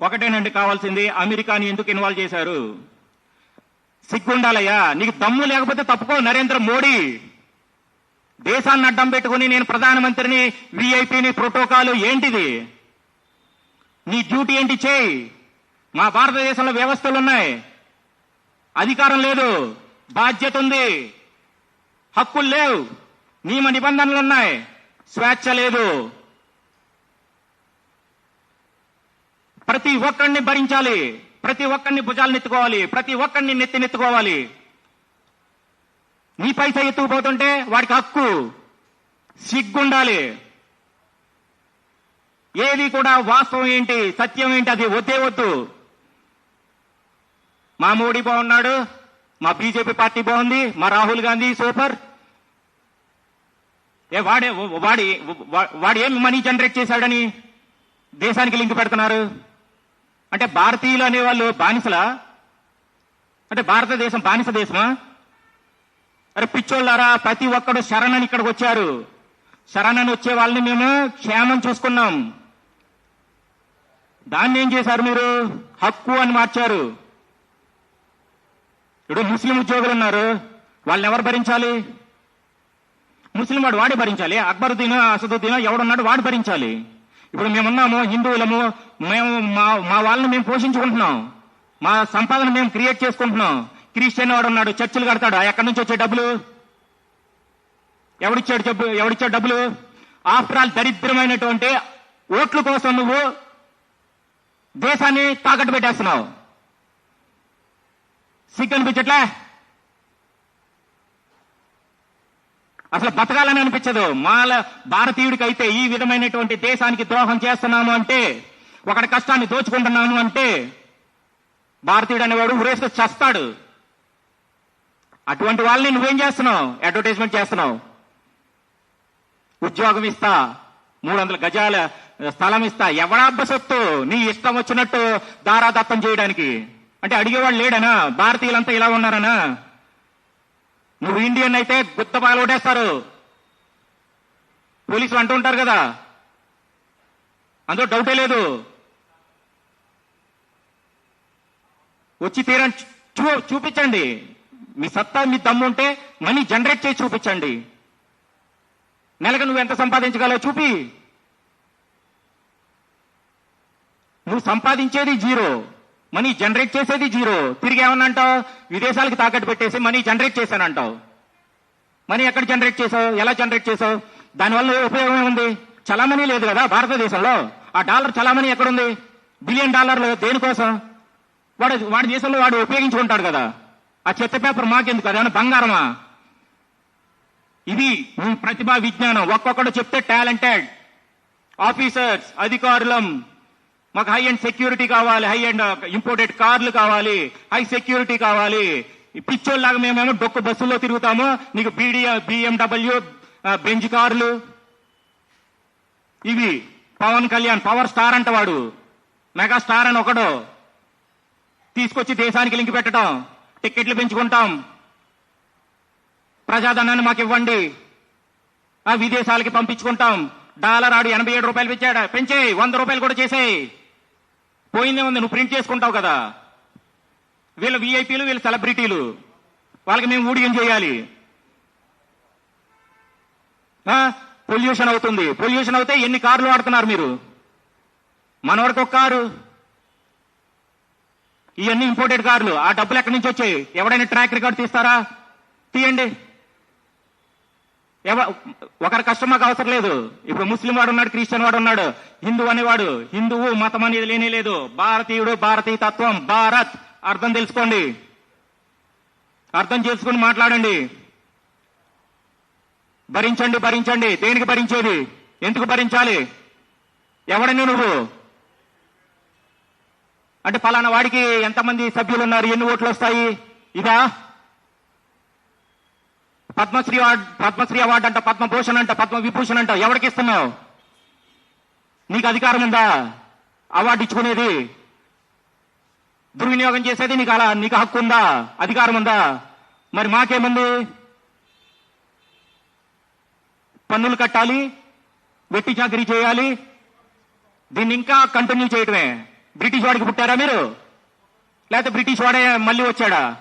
ఒకటేనండి కావాల్సింది. అమెరికాని ఎందుకు ఇన్వాల్వ్ చేశారు? సిగ్గుండాలయ్యా. నీకు దమ్ము లేకపోతే తప్పుకో నరేంద్ర మోడీ. దేశాన్ని అడ్డం పెట్టుకుని నేను ప్రధానమంత్రిని విఐపిని ప్రోటోకాల్ ఏంటిది? నీ డ్యూటీ ఏంటి చేయి? మా భారతదేశంలో వ్యవస్థలు ఉన్నాయి అధికారం లేదు. బాధ్యత ఉంది. హక్కులు లేవు. నియమ నిబంధనలు ఉన్నాయి స్వేచ్ఛ లేదు. ప్రతి ఒక్కడిని భరించాలి. ప్రతి ఒక్కడిని భుజాలు నెత్తుకోవాలి. ప్రతి ఒక్కడిని నెత్తి నెత్తుకోవాలి. నీ పైస ఎత్తుకుపోతుంటే వాడికి హక్కు. సిగ్గుండాలి. ఏది కూడా వాస్తవం ఏంటి సత్యం ఏంటి అది వద్దే వద్దు. మా మోడీ బాగున్నాడు మా బీజేపీ పార్టీ బాగుంది మా రాహుల్ గాంధీ సూపర్. ఏ వాడే వాడి వాడు ఏం మనీ జనరేట్ చేశాడని దేశానికి లింక్ పెడుతున్నారు? అంటే భారతీయులు అనేవాళ్ళు బానిసలా? అంటే భారతదేశం బానిస దేశమా? అరే పిచ్చోళ్ళారా ప్రతి ఒక్కడు శరణని ఇక్కడికి వచ్చారు. శరణని వచ్చే వాళ్ళని మేము క్షేమం చూసుకున్నాం. దాన్ని ఏం చేశారు మీరు? హక్కు అని మార్చారు. ఇప్పుడు ముస్లిం ఉద్యోగులు ఉన్నారు. వాళ్ళని ఎవరు భరించాలి? ముస్లిం వాడు వాడే భరించాలి. అక్బరుద్దీన్ అసదుద్దీన్ ఎవడున్నాడు వాడు భరించాలి. ఇప్పుడు మేమున్నాము హిందువులము మేము మా మా వాళ్ళని మేము పోషించుకుంటున్నాం. మా సంపాదన మేము క్రియేట్ చేసుకుంటున్నాం. క్రిస్టియన్ వాడు ఉన్నాడు చర్చిలు కడతాడు. ఎక్కడి నుంచి వచ్చే డబ్బులు? ఎవడిచ్చాడు డబ్బు ఎవడిచ్చాడు డబ్బులు? ఆఫ్టర్ ఆల్ దరిద్రమైనటువంటి ఓట్ల కోసం నువ్వు దేశాన్ని తాకట్టు పెట్టేస్తున్నావు. సిగ్గు అనిపించట్లే? అసలు బతకాలని అనిపించదు. మాల భారతీయుడికి అయితే ఈ విధమైనటువంటి దేశానికి ద్రోహం చేస్తున్నాము అంటే ఒకటి కష్టాన్ని దోచుకుంటున్నాను అంటే భారతీయుడు అనేవాడు ఉరేసుకు చస్తాడు. అటువంటి వాళ్ళని నువ్వేం చేస్తున్నావు? అడ్వర్టైజ్మెంట్ చేస్తున్నావు. ఉద్యోగం ఇస్తా మూడు వందల గజాల స్థలం ఇస్తా. ఎవడాబ్బ సొత్తు నీ ఇష్టం వచ్చినట్టు దారాదత్తం చేయడానికి. అంటే అడిగేవాళ్ళు లేడనా? భారతీయులంతా ఇలా ఉన్నారనా? నువ్వు ఇండియన్ అయితే గుత్త పాలు పోలీసులు అంటూ ఉంటారు కదా. అందులో డౌటే లేదు. వచ్చి తీరని చూ చూపించండి. మీ సత్తా మీ దమ్ము ఉంటే మనీ జనరేట్ చేసి చూపించండి. నెలకు నువ్వు ఎంత సంపాదించగలవు చూపి. నువ్వు సంపాదించేది జీరో. మనీ జనరేట్ చేసేది జీరో. తిరిగి ఏమన్నా అంటావు? విదేశాలకు తాకట్టు పెట్టేసి మనీ జనరేట్ చేశానంటావు మనీ ఎక్కడ జనరేట్ చేసావు ఎలా జనరేట్ చేసావు దానివల్ల ఉపయోగం ఏముంది చలామణి లేదు కదా భారతదేశంలో. ఆ డాలర్ చలామణి ఎక్కడుంది? బిలియన్ డాలర్లు దేనికోసం? వాడు వాడి దేశంలో వాడు ఉపయోగించుకుంటాడు కదా. ఆ చెత్త పేపర్ మాకెందుకు? అదేమన్నా బంగారమా? ఇది మీ ప్రతిభా విజ్ఞానం. ఒక్కొక్కడు చెప్తే టాలెంటెడ్ ఆఫీసర్స్ అధికారులం. మాకు హై అండ్ సెక్యూరిటీ కావాలి హై అండ్ ఇంపోర్టెడ్ కార్లు కావాలి హై సెక్యూరిటీ కావాలి. ఈ పిచ్చోళ్ళలాగా మేమేమో డొక్కు బస్సుల్లో తిరుగుతాము. నీకు బీడీ బిఎండబ్ల్యూ uh, uh, బెంజ్ కార్లు. ఇవి పవన్ కళ్యాణ్ పవర్ స్టార్ అంట వాడు. మెగా స్టార్ అని ఒకడు. తీసుకొచ్చి దేశానికి లింక్ పెట్టడం టిక్కెట్లు పెంచుకుంటాం. ప్రజాధనాన్ని మాకు ఇవ్వండి. ఆ విదేశాలకి పంపించుకుంటాం. డాలర్ ఆడు ఎనభై ఏడు రూపాయలు పెంచాడు? పెంచే వంద రూపాయలు కూడా చేసేయి. పోయిందే ఉంది నువ్వు ప్రింట్ చేసుకుంటావు కదా. వీళ్ళు విఐపీలు వీళ్ళు సెలబ్రిటీలు. వాళ్ళకి మేము ఊడియం చేయాలి. పొల్యూషన్ అవుతుంది. పొల్యూషన్ అవుతే ఎన్ని కార్లు వాడుతున్నారు మీరు? మన ఒక కారు. ఇవన్నీ ఇంపోర్టెడ్ కార్లు. ఆ డబ్బులు ఎక్కడి నుంచి వచ్చాయి? ఎవడైనా ట్రాక్ రికార్డ్ తీస్తారా? తీయండి. ఎవ ఒకరి కష్టం మాకు అవసరం లేదు. ఇప్పుడు ముస్లిం వాడు ఉన్నాడు క్రిస్టియన్ వాడు ఉన్నాడు. హిందూ అనేవాడు. హిందువు మతం అనేది లేనే లేదు. భారతీయుడు భారతీయ తత్వం భారత్. అర్థం తెలుసుకోండి. అర్థం చేసుకుని మాట్లాడండి. భరించండి భరించండి. దేనికి భరించేది? ఎందుకు భరించాలి? ఎవడని నువ్వు? అంటే ఫలానా వాడికి ఎంతమంది సభ్యులు ఉన్నారు ఎన్ని ఓట్లు వస్తాయి? ఇదా? పద్మశ్రీ అవార్డు పద్మశ్రీ అవార్డు అంట పద్మభూషణ్ అంట పద్మవిభూషణ్ అంట. ఎవరికి ఇస్తున్నావు? నీకు అధికారం ఉందా? అవార్డు ఇచ్చుకునేది? దుర్వినియోగం చేసేది నీకు అలా నీకు హక్కు ఉందా? అధికారం ఉందా? మరి మాకేముంది? పన్నులు కట్టాలి వెట్టి చాకరీ చేయాలి దీన్ని ఇంకా కంటిన్యూ చేయటమే. బ్రిటిష్ వాడికి పుట్టారా మీరు? లేకపోతే బ్రిటిష్ వాడే మళ్ళీ వచ్చాడా?